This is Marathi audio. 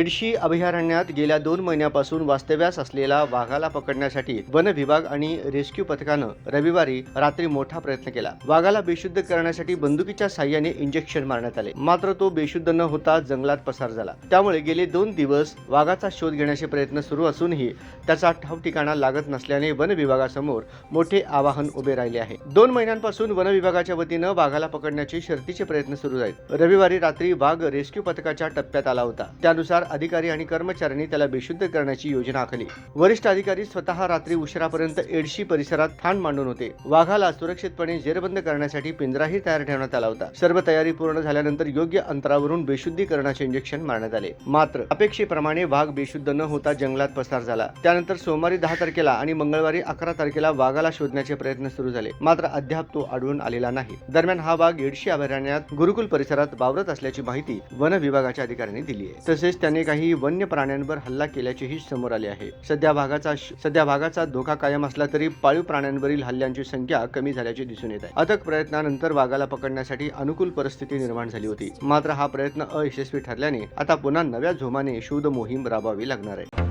एडशी अभयारण्यात गेल्या दोन महिन्यापासून वास्तव्यास असलेला वाघाला पकडण्यासाठी वन विभाग आणि रेस्क्यू पथकानं रविवारी रात्री मोठा प्रयत्न केला. वाघाला बेशुद्ध करण्यासाठी बंदुकीच्या साह्याने इंजेक्शन मारण्यात आले. मात्र तो बेशुद्ध न होता जंगलात पसार झाला. त्यामुळे गेले दोन दिवस वाघाचा शोध घेण्याचे प्रयत्न सुरू असूनही त्याचा ठाव ठिकाणा लागत नसल्याने वन विभागासमोर मोठे आवाहन उभे राहिले आहे. दोन महिन्यांपासून वन विभागाच्या वतीनं वाघाला पकडण्याचे शर्तीचे प्रयत्न सुरू आहेत. रविवारी रात्री वाघ रेस्क्यू पथकाच्या टप्प्यात आला होता. त्यानुसार अधिकारी आणि कर्मचाऱ्यांनी त्याला बेशुद्ध करण्याची योजना आखली. वरिष्ठ अधिकारी स्वतः रात्री उशिरापर्यंत एडशी परिसरात ठाण मांडून होते. वाघाला सुरक्षितपणे जेरबंद करण्यासाठी पिंजराही तयार ठेवण्यात आला होता. सर्व तयारी पूर्ण झाल्यानंतर योग्य अंतरावरून बेशुद्धीकरणाचे इंजेक्शन मारण्यात आले. मात्र अपेक्षेप्रमाणे वाघ बेशुद्ध न होता जंगलात पसार झाला. त्यानंतर सोमवारी दहा तारखेला आणि मंगळवारी अकरा तारखेला वाघाला शोधण्याचे प्रयत्न सुरू झाले. मात्र अद्याप तो आढळून आलेला नाही. दरम्यान हा वाघ एडशी अभयारण्यात गुरुकुल परिसरात वावरत असल्याची माहिती वन विभागाच्या अधिकाऱ्यांनी दिली आहे. तसेच त्याने काही वन्य प्राण्यांवर हल्ला केल्याचेही समोर आले आहे. सध्या भागाचा सध्या भागाचा धोका कायम असला तरी पाळीव प्राण्यांवरील हल्ल्यांची संख्या कमी झाल्याचे दिसून येत आहे. अथक प्रयत्नानंतर वाघाला पकडण्यासाठी अनुकूल परिस्थिती निर्माण झाली होती. मात्र हा प्रयत्न अयशस्वी ठरल्याने आता पुन्हा नव्या झोमाने शोध मोहीम राबवावी लागणार आहे.